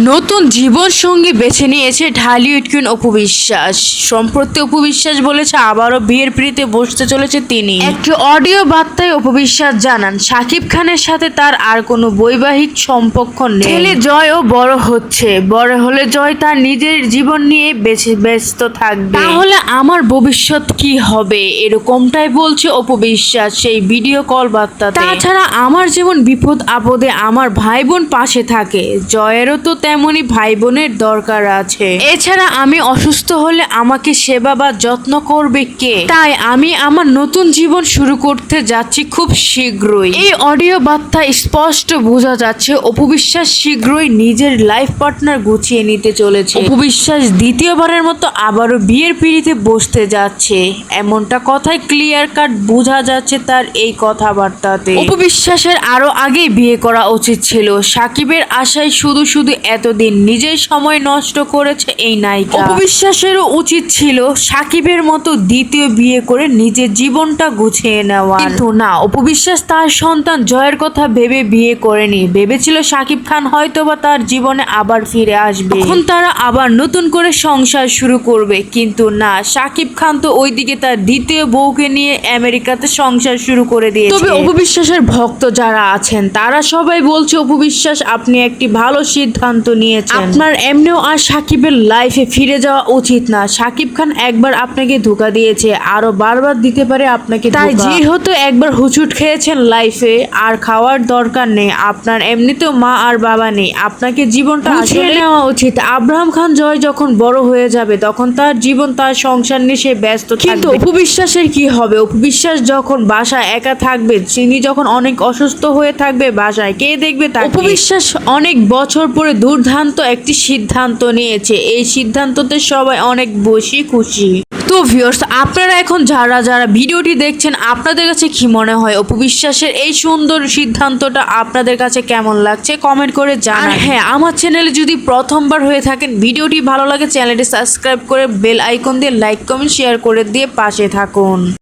নতুন জীবন সঙ্গী বেছে নিয়েছে ঢালিউড কুইন অপু বিশ্বাস। সম্প্রতি অপু বিশ্বাস বলেছে, আবারও বিয়ের পিড়িতে বসতে চলেছে তিনি। একটি অডিও বার্তায় অপু বিশ্বাস জানান, শাকিব খানের সাথে তার আর কোনো বৈবাহিক সম্পর্ক নেই। ছেলে জয়ও বড় হচ্ছে। বড় হলে জয় তার নিজের জীবন নিয়ে বেছে ব্যস্ত থাকবে। তাহলে আমার ভবিষ্যৎ কি হবে? এরকমটাই বলছে অপু বিশ্বাস সেই ভিডিও কল বার্তাতে। তাছাড়া আমার যেমন বিপদ আপদে আমার ভাই বোন পাশে থাকে, জয়েরও তো তেমনই ভাই বোনের দরকার আছে। এছাড়া আমি অসুস্থ হলে আমাকে সেবা বা যত্ন করবে কে? তাই আমি আমার নতুন জীবন শুরু করতে যাচ্ছি খুব শীঘ্রই। এই অডিও বার্তা স্পষ্ট বোঝা যাচ্ছে, অপু বিশ্বাস শীঘ্রই নিজের লাইফ পার্টনার গুছিয়ে নিতে চলেছে। অপু বিশ্বাস দ্বিতীয়বারের মতো আবারও বিয়ের পিড়িতে বসতে যাচ্ছে। এমনটা কথায় ক্লিয়ার কাট বোঝা যাচ্ছে তার এই কথাবার্তাতে। অপু বিশ্বাসের আরও আগেই বিয়ে করা উচিত ছিল। সাকিবের আশায় শুধু শুধু এতদিন নিজের সময় নষ্ট করেছে এই নায়িকা। অপু বিশ্বাসেরও উচিত ছিল সাকিবের মতো দ্বিতীয় বিয়ে করে নিজের জীবনটা গুছিয়ে নেওয়া কিন্তু না অপু বিশ্বাস তার সন্তান জয়ের কথা ভেবে বিয়ে করেনি। ভেবেছিল সাকিব খান হয়তোবা তার জীবনে আবার ফিরে আসবে। এখন তারা আবার নতুন করে সংসার শুরু করবে। কিন্তু না সাকিব খান তো ওইদিকে তার দ্বিতীয় বউকে নিয়ে আমেরিকাতে সংসার শুরু করে দিয়েছে। তবে অপবিশ্বাসের ভক্ত যারা আছেন তারা সবাই বলছে অপবিশ্বাস আপনি একটি ভালো সিদ্ধান্ত নিয়েছেন। আপনার এমনিও আর সাকিবের লাইফে ফিরে যাওয়া উচিত না। সাকিব খান একবার আপনাকে ধোকা দিয়েছে আরও বারবার দিতে পারে আপনাকে তাই যেহেতু একবার হুচুট খেয়েছেন লাইফে আর খাওয়ার দরকার নেই আপনার এমনিতেও মা আর বাবা নেই আপনাকে জীবনটা আসলে নেওয়া উচিত। আব্রাহাম খান জয় যখন বড় হয়ে যাবে তখন তার জীবন তার সংসার নিয়ে সে ব্যস্ত কিন্তু অপু বিশ্বাসের কি হবে? অপু বিশ্বাস যখন বাসায় একা থাকবে তিনি যখন অনেক অসুস্থ হয়ে থাকবে বাসায় কে দেখবে তার অপু বিশ্বাস অনেক বছর পরে দুর্দান্ত একটি সিদ্ধান্ত নিয়েছে। এই সিদ্ধান্ততে সবাই অনেক বেশি খুশি। তো ভিউয়ার্স আপনারা এখন যারা যারা ভিডিওটি দেখছেন, আপনাদের কাছে কি মনে হয়? অপু বিশ্বাসের এই সুন্দর সিদ্ধান্তটা আপনাদের কাছে কেমন লাগছে? কমেন্ট করে জানান। হ্যাঁ আমার চ্যানেলে যদি প্রথমবার হয়ে থাকেন, ভিডিওটি ভালো লাগে চ্যানেলটি সাবস্ক্রাইব করে বেল আইকন দিয়ে লাইক কমেন্ট শেয়ার করে দিয়ে পাশে থাকুন।